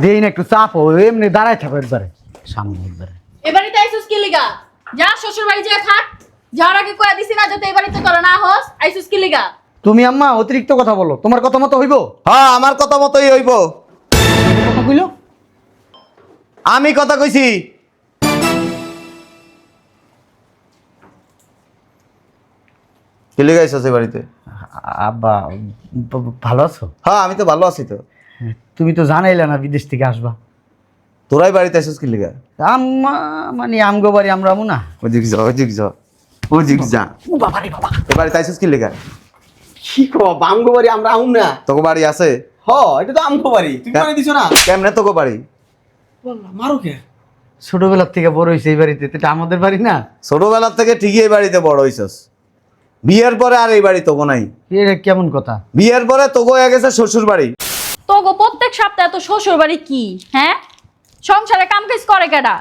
দেই না একটু চাপ ও এমনি দাঁড়ায় থাকো একবারে। সামনে একবারে। এবারে তো আইসুস কি লিগা? যা শ্বশুর বাড়ি যা থাক। যাওয়ার আগে কয়া দিছি না যাতে এবারে তো তোরা না হস। আইসুস কি লিগা? তুমি আম্মা অতিরিক্ত কথা বলো। তোমার কথা মতো হইব? হ্যাঁ আমার কথা মতোই হইব। কথা কইলো? আমি কথা কইছি। চলে গেছে বাড়িতে? আব্বা ভালো আছো? হ্যাঁ আমি তো ভালো আছি তো। তুমি তো জানাইলে না বিদেশ থেকে আসবা। তোরাই বাড়িতে আসিস কি লিগা? আম্মা মানে আমগো বাড়ি আমরা আমু না। ওদিক যা ওদিক যা ওদিক যা। ও বাবা রে বাবা। এ বাড়িতে আসিস কি লিগা? কি কো আমগো বাড়ি আমরা আউম না। তোকে বাড়ি আছে? হ এটা তো আমগো বাড়ি। তুমি। করে দিছো না? কেমনে তোকে বাড়ি? বললাম মারো কে? ছোটবেলার থেকে বড় হয়েছে এই বাড়িতে তো এটা আমাদের বাড়ি না? ছোটবেলার থেকে ঠিকই এই বাড়িতে বড় হইছস। বিয়ের পরে আর এই বাড়ি তোকে নাই। এটা কেমন কথা? বিয়ের পরে তোকে হয়ে গেছে শ্বশুর বাড়ি তো গো প্রত্যেক সপ্তাহে তো শ্বশুর বাড়ি কি? হ্যাঁ? সংসারে কাম কাজ করে কেডা?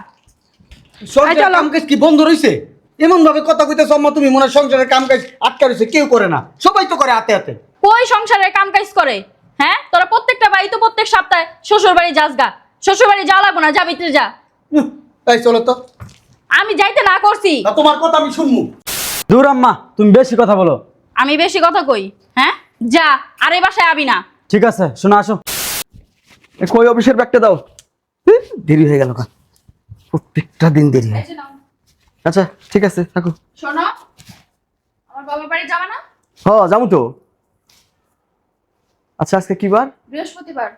কাম কাজ কি বন্ধ রইছে? এমন ভাবে কথা আম্মা তুমি মনে সংসারের কাম কাজ আটকা রইছে কেউ করে না। সবাই তো করে হাতে হাতে। কই সংসারের কাম কাজ করে? হ্যাঁ? তোরা প্রত্যেকটা বাড়ি তো প্রত্যেক সপ্তাহে শ্বশুর বাড়ি যাস গা। শ্বশুর বাড়ি লাগবো না যা ভিতরে যা। এই চলো তো। আমি যাইতে না করছি। না তোমার কথা আমি শুনব। দূর আম্মা তুমি বেশি কথা বলো। আমি বেশি কথা কই? হ্যাঁ? যা আর এই বাসায় আবি না। ঠিক আছে শোনো আসো। কই অফিসের ব্যাগটা দাও? দেরি হয়ে গেল কা? প্রত্যেকটা দিন দেরি হয়। আচ্ছা ঠিক আছে থাকো। শোনো আমার বাবার বাড়ি যাবে না? হ যাব তো। আচ্ছা আজকে কি বার? বৃহস্পতিবার।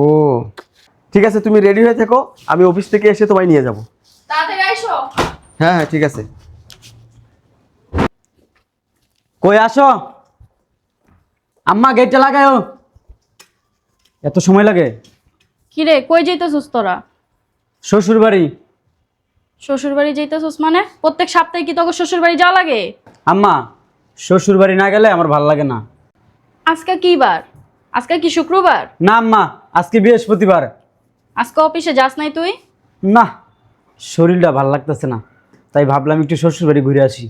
ও ঠিক আছে তুমি রেডি হয়ে থেকো আমি অফিস থেকে এসে তোমায় নিয়ে যাব। তাড়াতাড়ি আইসো। হ্যাঁ হ্যাঁ ঠিক আছে। কই আসো? আম্মা গেটটা লাগায়ও। এত সময় লাগে? কিরে কই যাইতেছিস তোরা? শ্বশুর বাড়ি শ্বশুর বাড়ি যাইতেছিস মানে? প্রত্যেক সপ্তাহে কি তোকে শ্বশুর বাড়ি যাওয়া লাগে? আম্মা শ্বশুর বাড়ি না গেলে আমার ভালো লাগে না। আজকে কি বার? আজকে কি শুক্রবার? না আম্মা আজকে বৃহস্পতিবার। আজকে অফিসে যাস নাই তুই? না শরীরটা ভালো লাগতেছে না তাই ভাবলাম একটু শ্বশুর বাড়ি ঘুরে আসি।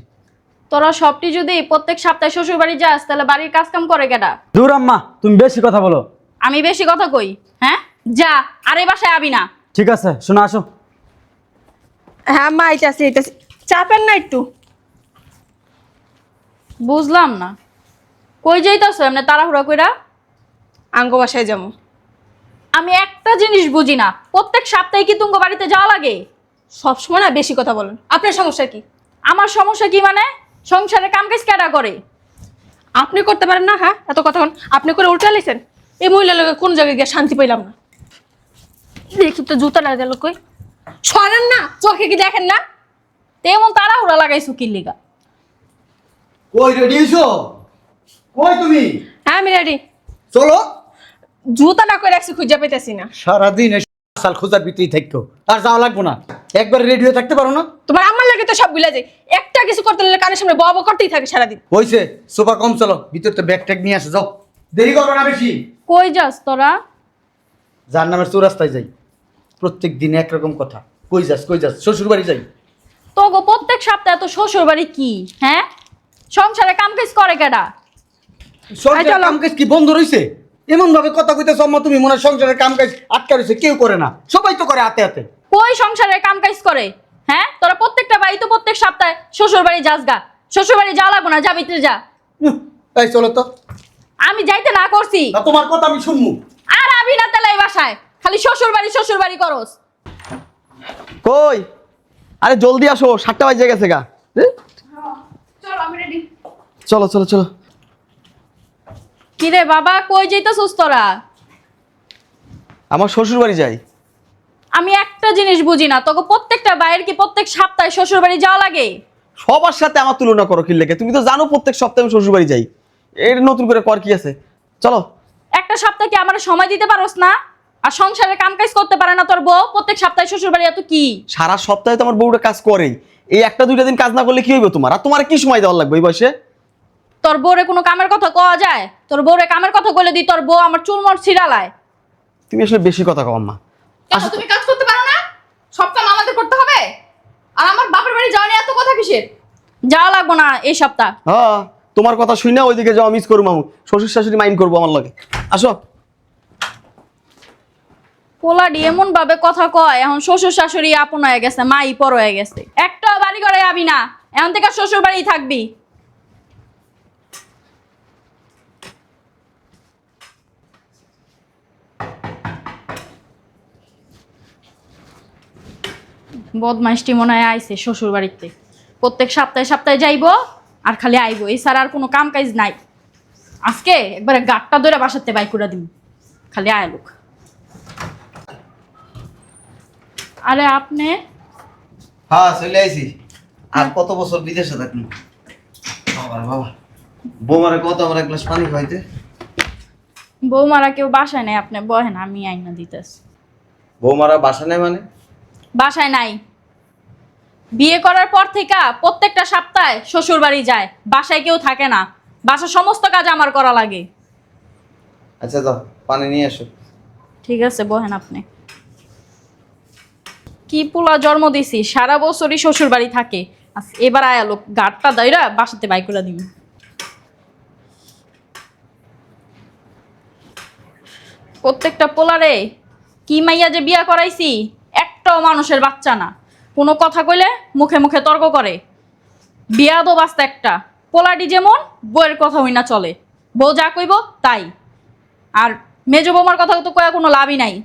তোরা সবটি যদি প্রত্যেক সপ্তাহে শ্বশুর বাড়ি যাস তাহলে বাড়ির কাজ কাম করে কেডা? দূর আম্মা তুমি বেশি কথা বলো। আমি বেশি কথা কই হ্যাঁ? যা আর এই বাসায় আবি না। ঠিক আছে শোনো আসো। হ্যাঁ মা আইতাছি আইতাছি। চাপেন না একটু? বুঝলাম না। কই যাইতাছ এমনি তাড়াহুড়া কইরা? আঙ্গ বাসায় যাব। আমি একটা জিনিস বুঝি না প্রত্যেক সপ্তাহে কি তুঙ্গ বাড়িতে যাওয়া লাগে? সবসময় না বেশি কথা বলেন। আপনার সমস্যা কি? আমার সমস্যা কি মানে? সংসারে কাম কাজ কেডা করে? আপনি করতে পারেন না হ্যাঁ? এত কথা আপনি করে উল্টা লাইছেন এই মহিলা লোকে কোন জায়গায় গিয়ে শান্তি পাইলাম না? দেখি তো জুতা লাগা গেল কই? সরেন না চোখে কি দেখেন না? তেমন তাড়াহুড়া লাগাইছো কি লিগা? কই রেডি হইছো কই তুমি? হ্যাঁ আমি রেডি চলো। জুতা না করে রাখছি খুঁজে পেতেছি না। সারাদিন সাল খোঁজার ভিতরেই থাকতো আর যাওয়া লাগবো না। একবার রেডি হয়ে থাকতে পারো না? তোমার আমার লাগে তো সবগুলা যায় একটা কিছু করতে হলে কানের সামনে বব করতেই থাকে সারাদিন। হইছে সুপার কম চলো ভিতর তো ব্যাগ ট্যাগ নিয়ে আসো যাও। দেরি করবে না বেশি। কই যাস তোরা? যার নামের চৌরাস্তায় যাই। প্রত্যেক দিন একরকম কথা। কই যাস কই যাস শ্বশুর বাড়ি যাই। তো গো প্রত্যেক সপ্তাহে তো শ্বশুর বাড়ি কি হ্যাঁ? সংসারে কাম কাজ করে কেডা? সংসারের কাম কাজ কি বন্ধ রইছে? এমন ভাবে কথা কইতেছ আম্মা তুমি মনে হয় সংসারের কাম কাজ আটকা রইছে কেউ করে না। সবাই তো করে হাতে হাতে। কই সংসারে কাম কাজ করে? হ্যাঁ? তোরা প্রত্যেকটা বাড়ি তো প্রত্যেক সপ্তাহে শ্বশুর বাড়ি যাস গা। শ্বশুর বাড়ি যাওয়া লাগবো না যা ভিতরে যা। উহ, এই চলো তো। আমি যাইতে না করছি। না তোমার কথা আমি শুনব। আর আবি না তাহলে এই বাসায়। খালি শ্বশুর বাড়ি শ্বশুর বাড়ি করস। কই? আরে জলদি আসো সাতটা বাজে গেছে গা। এ? চলো চলো চলো। কিরে বাবা কই যাইতেছিস তোরা? আমার শ্বশুর বাড়ি যাই। আমি একটা জিনিস বুঝি না তোকে প্রত্যেকটা বাইরের কি প্রত্যেক সপ্তাহে শ্বশুর বাড়ি যাওয়া লাগে? সবার সাথে আমার তুলনা করো কি লেগে। তুমি তো জানো প্রত্যেক সপ্তাহে আমি শ্বশুর বাড়ি যাই। এর নতুন করে কর কি আছে? চলো। একটা সপ্তাহে কি আমার সময় দিতে পারোস না? আর সংসারে কাম কাজ করতে পারে না তোর বউ প্রত্যেক সপ্তাহে শ্বশুর বাড়ি এত কি? সারা সপ্তাহে তো আমার বউটা কাজ করেই। এই একটা দুইটা দিন কাজ না করলে কি হইবে তোমার? আর তোমার কি সময় দেওয়ার লাগবে এই বয়সে? তোর বউরে কোনো কামের কথা কওয়া যায়? তোর বউরে কামের কথা বলে দি তোর বউ আমার চুলমর ছিড়ালায়। তুমি আসলে বেশি কথা কও আম্মা। কেন তুমি কাজ করতে পারো না? সব কাম আমাদের করতে হবে? আর আমার বাপের বাড়ি যাওয়া নিয়ে এত কথা কিসের? যাওয়া লাগবো না এই সপ্তাহ। হ্যাঁ তোমার কথা শুই না ওইদিকে যাওয়া মিস করব মামু শ্বশুর শাশুড়ি মাইন্ড করব আমার লগে। আসো। পোলাডি এমন ভাবে কথা কয় এখন শ্বশুর শাশুড়ি আপন হয়ে গেছে মাই পর হয়ে গেছে। একটা বাড়ি করে যাবি না এখন থেকে শ্বশুর বাড়ি থাকবি। বদমাইশটি মনে হয় আইছে শ্বশুর বাড়িতে প্রত্যেক সপ্তাহে সপ্তাহে যাইবো আর খালি আইবো। এছাড়া আর কোনো কাম কাজ নাই। আজকে একবারে গাটটা ধরে বাসাতে বাই করে দিব খালি আয় লোক। আরে আপনি? হ্যাঁ চলে আইছি। আর কত বছর বিদেশে থাকলি? বাবা বাবা। বৌমারে কত আমার এক গ্লাস পানি খাইতে বৌমারা কেউ বাসায় নাই আপনি বহেন আমি আইনা দিতেছি। বৌমারা বাসা নেই মানে? বাসায় নাই। বিয়ে করার পর থেকে প্রত্যেকটা সপ্তাহে শ্বশুর বাড়ি যায় বাসায় কেউ থাকে না। বাসার সমস্ত কাজ আমার করা লাগে। আচ্ছা দাও পানি নিয়ে এসো। ঠিক আছে বহেন আপনি। কি পোলা জন্ম দিছি সারা বছরই শ্বশুর বাড়ি থাকে এবার আয়া লোক গাটটা দইরা বাসাতে বাই করে দিবি। প্রত্যেকটা পোলারে কি মাইয়া যে বিয়া করাইছি? একটাও মানুষের বাচ্চা না। কোনো কথা কইলে মুখে মুখে তর্ক করে। বিয়া দো বাস্তা একটা। পোলাডি যেমন বউয়ের কথা হই না চলে। বউ যা কইব তাই। আর মেজ বৌমার কথা তো কয়া কোনো লাভই নাই।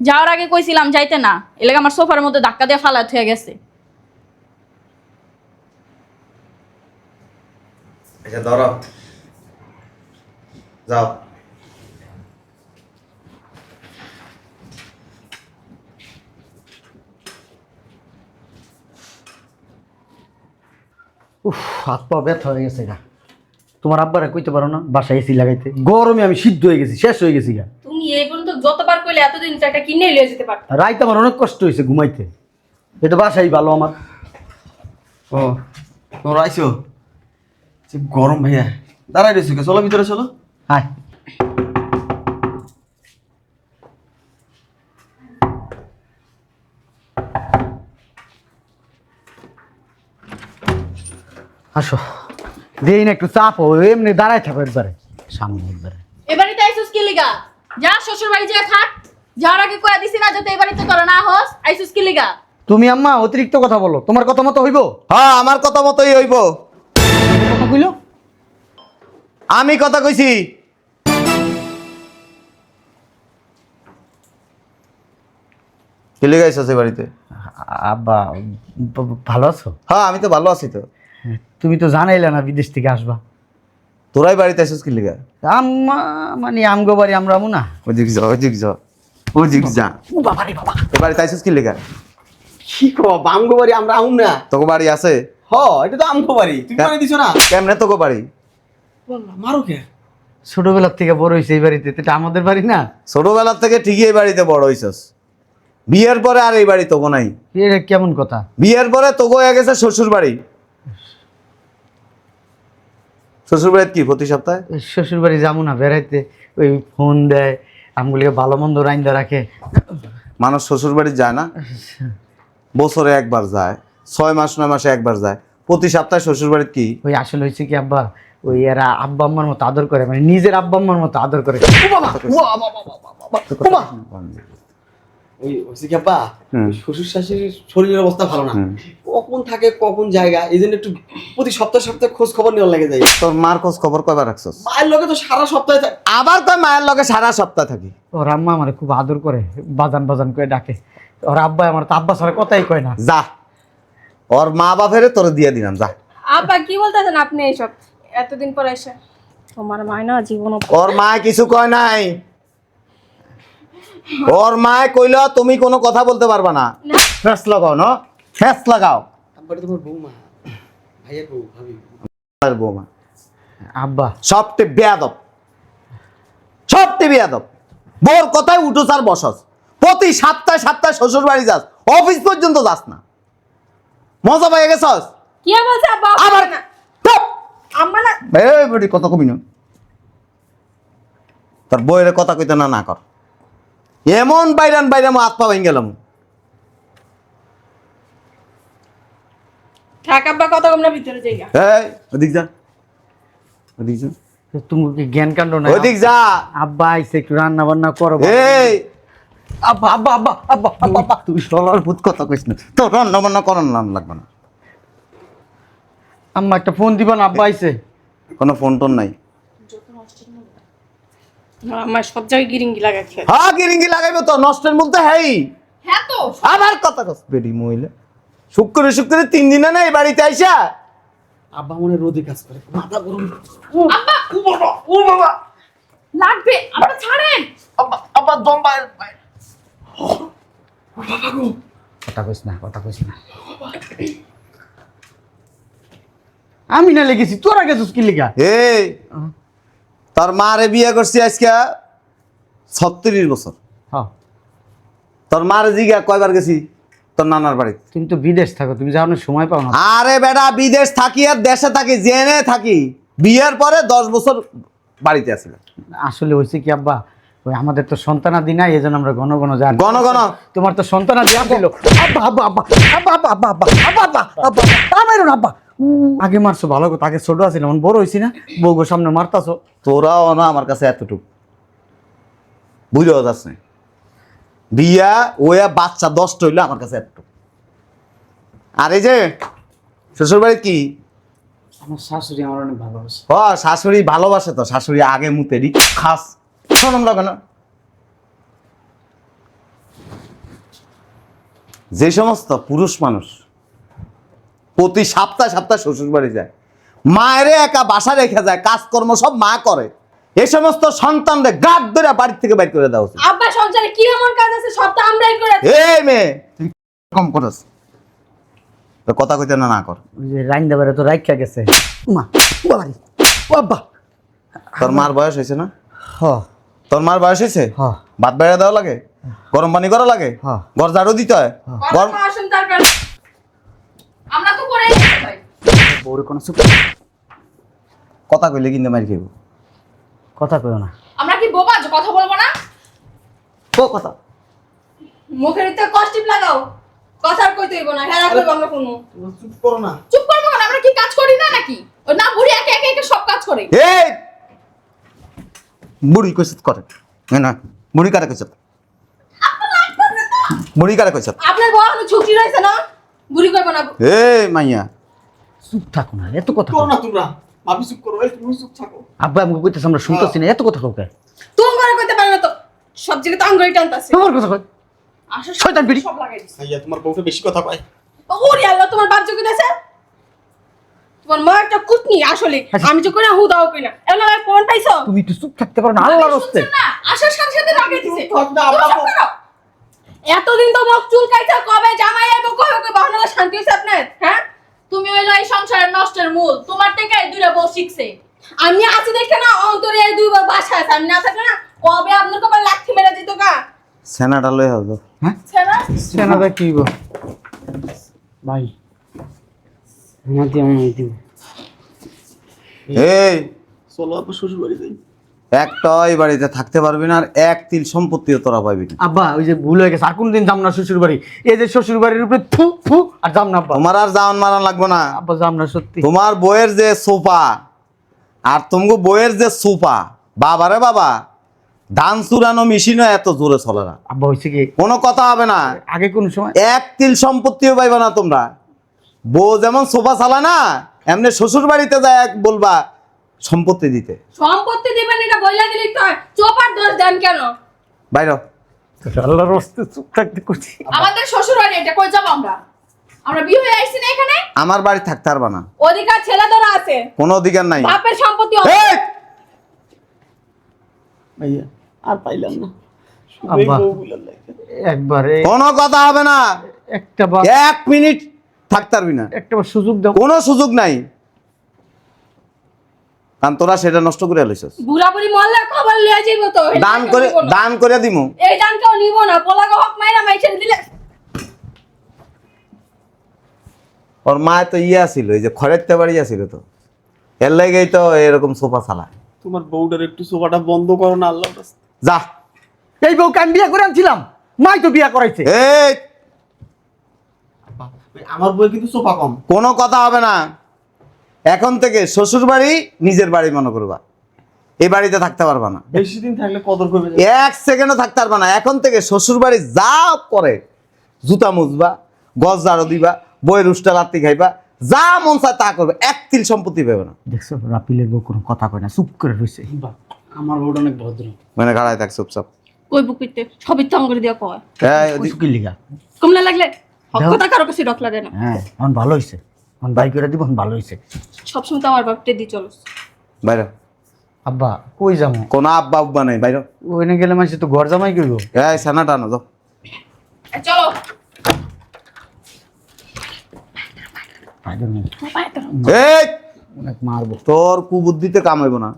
যাওয়ার আগে কইছিলাম যাইতে না। এলাকা আমার সোফার মধ্যে ধাক্কা দিয়ে ফালাত হয়ে গেছে। আচ্ছা যাও। উফ হাত পা ব্যথা হয়ে গেছে গা। তোমার আব্বারা কইতে পারো না বাসায় এসি লাগাইতে। গরমে আমি সিদ্ধ হয়ে গেছি শেষ হয়ে গেছি গা। তুমি এই পর্যন্ত যতবার কইলে এতদিন তো একটা কিনে লিয়ে যেতে পারত। রাইতে আমার অনেক কষ্ট হয়েছে ঘুমাইতে। এটা বাসাই ভালো আমার। ও তোমরা আইসো। যে গরম ভাইয়া। দাঁড়াই রয়েছো কে? চলো ভিতরে চলো। হায়। আসো। দেই না একটু চাপ ও এমনি দাঁড়ায় থাকো একবারে। সামনে একবারে। এবারে তাই আইসুস কি লিগা? যা শ্বশুর বাড়ি যা থাক যাওয়ার আগে কয়া দিছি না যাতে এবারে তো তোরা না হস আইসুস কি লিগা? তুমি আম্মা অতিরিক্ত কথা বলো তোমার কথা মতো হইব? হ্যাঁ আমার কথা মতোই হইব। কথা কইলো? আমি কথা কইছি। চলে গেছ সে বাড়িতে? আব্বা ভালো আছো? হ্যাঁ আমি তো ভালো আছি তো। তুমি তো জানাইলে না বিদেশ থেকে আসবা। তোরাই বাড়িতে আসিস কি লিগা? আম্মা মানে আমগো বাড়ি আমরা আমু না ওদিক যা ওদিক যা ওদিক যা। ও বাবা রে বাবা। এ বাড়িতে আসিস কি লিগা? কি কো আমগো বাড়ি আমরা আহুম না। তোকে বাড়ি আছে? হ এটা তো আমগো বাড়ি। তুমি হ্যাঁ। করে দিছো না? কেমনে তোকে বাড়ি? বললাম মারো কে? ছোটবেলার থেকে বড় হয়েছে এই বাড়িতে এটা আমাদের বাড়ি না? ছোটবেলার থেকে ঠিকই এই বাড়িতে বড় হইছস। বিয়ের পরে আর এই বাড়ি তোকে নাই। এটা কেমন কথা? বিয়ের পরে তোকে হয়ে গেছে শ্বশুর বাড়ি শ্বশুর বাড়িতে কি প্রতি সপ্তাহে? শ্বশুর বাড়ি যাব না বেড়াইতে। ওই ফোন দেয় আমগুলিকে ভালো মন্দ রাইন্দা রাখে। মানুষ শ্বশুর বাড়ি যায় না? বছরে একবার যায় ছয় মাস নয় মাসে একবার যায়। প্রতি সপ্তাহে শ্বশুর বাড়িতে কি? ওই আসলে হয়েছে কি আব্বা? ওই এরা আব্বা আম্মার মতো আদর করে মানে নিজের আব্বা আম্মার মতো আদর করে। ওই হচ্ছে কি আব্বা? শ্বশুর শাশুড়ির শরীরের অবস্থা ভালো না। কখন থাকে কখন জায়গা এই জন্য একটু প্রতি সপ্তাহে সপ্তাহে খোঁজ খবর নেওয়ার লাগে যাই। তোর মার খোঁজ খবর কয়বার রাখছস? মায়ের লগে তো সারা সপ্তাহে থাকে আবার কয় মায়ের লগে সারা সপ্তাহ থাকি। ওর আম্মা আমার খুব আদর করে বাজান বাজান করে ডাকে। ওর আব্বা আমার তো আব্বা ছাড়া কথাই কয় না। যা ওর মা বাপেরে তোরে দিয়ে দিলাম যা। আব্বা কি বলতেছেন আপনি এইসব? এতদিন পর এসে। তোমার মায়না জীবন ওর মা কিছু কয় নাই। ওর মায় কইল তুমি কোনো কথা বলতে পারবা না। ফেস লাগাও না? ফেস লাগাও। আব্বাটা তোমার বৌমা। ভাইয়ের বউ ভাবি। বৌমা। আব্বা। সবটি বেয়াদব। সবটি বেয়াদব। বোর কথায় উঠোস আর বসস। প্রতি সপ্তাহে সপ্তাহে শ্বশুর বাড়ি যাস। অফিস পর্যন্ত যাস না। মজা পেয়ে গেছস? কি বলছে আব্বা? আবার না। আম্মা না। এই বেটি কথা কবি না। তোর বইয়ের কথা কইতে না না কর। এমন বাইরান বাইরাম হাত পা ভেঙে গেলাম। থাক আব্বা কত কম না ভিতরে যাইগা এই ওদিক যা। ওদিক যা। তুমি কি জ্ঞান কাণ্ড না ওদিক যা। আব্বা একটু রান্না বান্না করো এই। আব্বা আব্বা আব্বা আব্বা আব্বা আব্বা। সলার ভূত কথা না। তোর রান্না বান্না করার নাম লাগবে না। আম্মা একটা ফোন দিবা না আব্বা আইছে? কোনো ফোন টোন নাই। আমার সব জায়গায় গিরিঙ্গি লাগাই খেয়ে হ্যাঁ গিরিঙ্গি লাগাইবে তো নষ্টের মধ্যে হ্যাঁ হ্যাঁ তো। আবার কথা কস। বেডি মহিলা। শুক্র শুক্র তিন দিনে না এই বাড়িতে আইসা? আব্বা মনে রোদে কাজ করে। মাথা গরম। আব্বা! ও বাবা ও বাবা! লাগবে আব্বা ছাড়েন। আব্বা আব্বা দম বাইরে কথা কইস না কথা কইস না। আমি না লেগেছি তোরা গেছিস কি লেগা? এই তোর মারে বিয়ে করছি আজকে ছত্রিশ বছর। হ্যাঁ তোর মারে জিগা কয়বার গেছি? তোর নানার বাড়িতে তুমি তো বিদেশ থাকো তুমি যাওয়ানোর সময় পাও না আরে বেটা বিদেশ থাকি আর দেশে থাকি জেনে থাকি বিয়ের পরে দশ বছর বাড়িতে আসিল আসলে হয়েছে কি আব্বা ওই আমাদের তো সন্তানাদি নাই এই জন্য আমরা ঘন ঘন যাই ঘন ঘন? তোমার তো সন্তানাদি আসছিল আব্বা আব্বা আব্বা আব্বা আব্বা আব্বা আব্বা আব্বা আব্বা আব্বা আব্বা আগে মারছো ভালো কথা আগে ছোট আছিল এখন বড় হয়েছি না বউগো সামনে মারতাছো তোরাও না আমার কাছে এতটুকু বুঝেও যাচ্ছে বিয়া ওয়া বাচ্চা দশটা হইল আমার কাছে এতটুকু আর এই যে শ্বশুর বাড়ি কি? আমার শাশুড়ি আমার অনেক ভালোবাসে। ও শাশুড়ি ভালোবাসে তো শাশুড়ি আগে মুতে রি খাস শোনম লাগে না যে সমস্ত পুরুষ মানুষ প্রতি সপ্তাহে সপ্তাহে শ্বশুর বাড়ি যায় মায়েরে একা বাসা রেখে যায় কাজকর্ম সব মা করে এই সমস্ত সন্তানদের গাদ ধরে বাড়ি থেকে বাইর করে দেওয়া উচিত। সংসারে কি এমন কাজ আছে সব তো আমরাই করে এই মেয়ে তুই কম করস। তো কথা কইতে না না কর। ওই যে রাইন দেবারে তো রাইখা গেছে। মা বাবারি ও আব্বা। তোর মার বয়স হয়েছে না? হ। তোর মার বয়স হয়েছে? হ্যাঁ। ভাত বেড়ে দেওয়া লাগে? গরম পানি করা লাগে? হ্যাঁ। ঘর ঝাড়ু দিতে হয়? গরম আমরা তো করেই ভাই বউরে কোনো সুখ কথা কইলে কিন্তু মারি খাইব। কথা কইও না। আমরা কি বোবা? যে কথা বলব না? ও কথা। মুখের ভিতরে কষ্টিপ লাগাও। কথা আর কইতে হইব না হ্যাঁ রাখব আমরা কোনো চুপ করো না। চুপ করব না আমরা কি কাজ করি না নাকি? ও না বুড়ি একে একে একে সব কাজ করে। এই! বুড়ি কইছত করে? না না বুড়ি কারে কইছত বুড়ি কারে কইছত আপনার বউ এখনও ছুটি রয়েছে না? বুড়ি কইব না। এই মাইয়া। চুপ থাকো না এত কথা করো। না তোমরা। ভাবি চুপ করো এই তুমি চুপ থাকো। আব্বা আমাকে কইতেছে আমরা শুনতেছি না এত কথা কাউকে তুমি করে কইতে পারো না তো। সব জায়গায় তো আঙ্গুলি টানতাছে আমার কথা আসলে শয়তান বিড়ি। সব লাগাই দিছে। তোমার বউকে বেশি কথা কয়। ওরে আল্লাহ তোমার বাপ যোগ্য আছে তোমার মা একটা কুটনি আসলে। আমি তো কইনা হুদাও কইনা। এলা ফোন পাইছো? তুমি একটু চুপ থাকতে পারো না আল্লাহর হস্তে। না? আসার সাথে সাথে লাগাই দিছে। করো। এতদিন তো মুখ চুল কাইছে কবে জামাই আইবো কবে কবে বাহনা শান্তি হইছে আপনার? হ্যাঁ? তুমি হইল এই সংসারের নষ্টের মূল। তোমার থেকে এই দুইটা বউ শিখছে। আমি আছি দেখে না অন্তরে এই দুই বার বাসা আছে। আমি না থাকলে না কবে আপনার কবে লাঠি মেরে দিত কা সেনাটা লই হবে। হ্যাঁ? ছেড়া সেনাদা কি গো? ভাই আমার দিয়ে আমার দিব। এই চলো আবার শ্বশুর বাড়ি যাই। একটা এই বাড়িতে থাকতে পারবি না আর এক তিল সম্পত্তিও তোরা পাবি না। আব্বা ওই যে ভুল হয়ে গেছে আর কোনদিন যাম না শ্বশুর বাড়ি এই যে শ্বশুর বাড়ির উপরে থু থু আর যাম না আব্বা। তোমার আর জান মারা লাগবো না। আব্বা যাম না সত্যি। তোমার বইয়ের যে সোফা আর তোমাকে বইয়ের যে সোফা বাবারে বাবা ধান চুরানো মেশিনও এত জোরে চলে না। আব্বা হয়েছে কি? কোনো কথা হবে না। আগে কোন সময়? এক তিল সম্পত্তিও পাইবা না তোমরা। বউ যেমন সোফা চালা না এমনি শ্বশুর বাড়িতে যায় এক বলবা সম্পত্তি দিতে। সম্পত্তি দিবেন এটা বইলা দিলি তো চোপার দোষ দেন কেন? বাইর আল্লাহর হস্তে চুপ থাকতে করছি। আমাদের শ্বশুর বাড়ি এটা কই যাব আমরা? আমরা বিয়ে হয়ে আইছি না এখানে? আমার বাড়ি থাকতে পারবা না। অধিকার ছেলেদেরও আছে। কোনো অধিকার নাই। বাপের ভাইয়া আর পাইলাম না। একবারে কোনো কথা হবে না। একটা বার এক মিনিট থাকতে পারবি না। একটা বার সুযোগ দাও। কোনো সুযোগ নাই। কারণ তোরা সেটা নষ্ট করে লইছস। খবর লিয়ে যাইব তো। দান করে না। দান করে দিমু। এই দান কেউ নিব না। পোলাগো হক মাইরা মাইছেন দিলে। ওর মা তো ইয়া ছিল এই যে আছিল তো। এর লাগেই তো এরকম সোফা চালা তোমার বউটার একটু সোফাটা বন্ধ করো না আল্লাহ যা। এই বউকে আমি বিয়ে করে আনছিলাম? মাই তো বিয়ে করাইছে। এই। আমার বউয়ের কিন্তু সোফা কম। কোনো কথা হবে না। এখন থেকে শ্বশুর বাড়ি নিজের বাড়ি মনে করবা। এই বাড়িতে থাকতে পারবা না। বেশি দিন থাকলে কদর করবে এক সেকেন্ডও থাকতে পারবা না। এখন থেকে শ্বশুর বাড়ি যা করে জুতা মুজবা গজ জারো দিবা বইয়ের উষ্টা লাত্তি খাইবা যা মন চায় তা করবে। এক তিল সম্পত্তি পাবে না। দেখছ রাপিলের বউ কোনো কথা কয় না চুপ করে রয়েছে আমার বউটা অনেক ভদ্র। মানে গাড়ায় থাক চুপচাপ কই বুকিতে? সবই তো করে দিয়া কয়। এই, ওদি- সুখী লিগা? কমলা লাগলে হক কথা কারও কাছে ডক লাগে না। হ্যাঁ এখন ভালো হয়েছে এখন বাই করে দিব এখন ভালো হয়েছে সবসময় তো আমার বাপটে দি চলো বাইরে আব্বা কই যাব কোনো আব্বা উব্বা নেই বাইরে ওইনে গেলে মানুষ তো ঘর জামাই করব এই সানাটা আনো যাও। চলো। এই! অনেক মারবো। তোর কুবুদ্ধিতে কাম হইব না।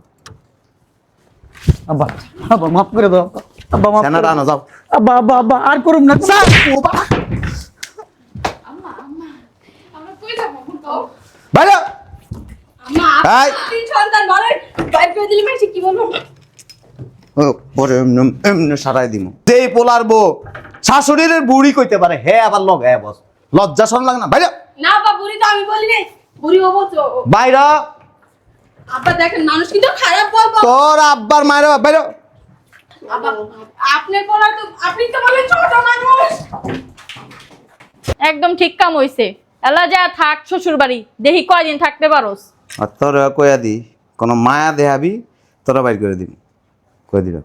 আব্বা আব্বা মাফ করে দাও। আব্বা। আব্বা মাফ করে সানাটা যাও। আব্বা আব্বা আব্বা আর করুম না। স্যার আমরা কই যাব বলো? বাইরে আম্মা তিন সন্তান বলে বাইক করে দিলি মাসি কি বলব? পরে এমনি এমনি সারাই দিমু। পোলার বউ শাশুড়ির বুড়ি কইতে পারে হে আবার লগ হে বস। লজ্জা শরম লাগে না? বাইরে। না বা বুড়ি তো আমি বলি নাই। বুড়ি হব তো। বাইরে। আব্বা দেখেন মানুষ কিন্তু খারাপ বলব তোর আব্বার মায়ের বাইরে। আব্বা আপনি বলার তো আপনি তো বলেন ছোট মানুষ। একদম ঠিক কাম হইছে। এলা যা থাক শ্বশুর বাড়ি দেখি কয়দিন থাকতে পারোস। আর তোর কয়া দি কোনো মায়া দেহাবি তোরা বাইর করে দিবি। কয়ে দিল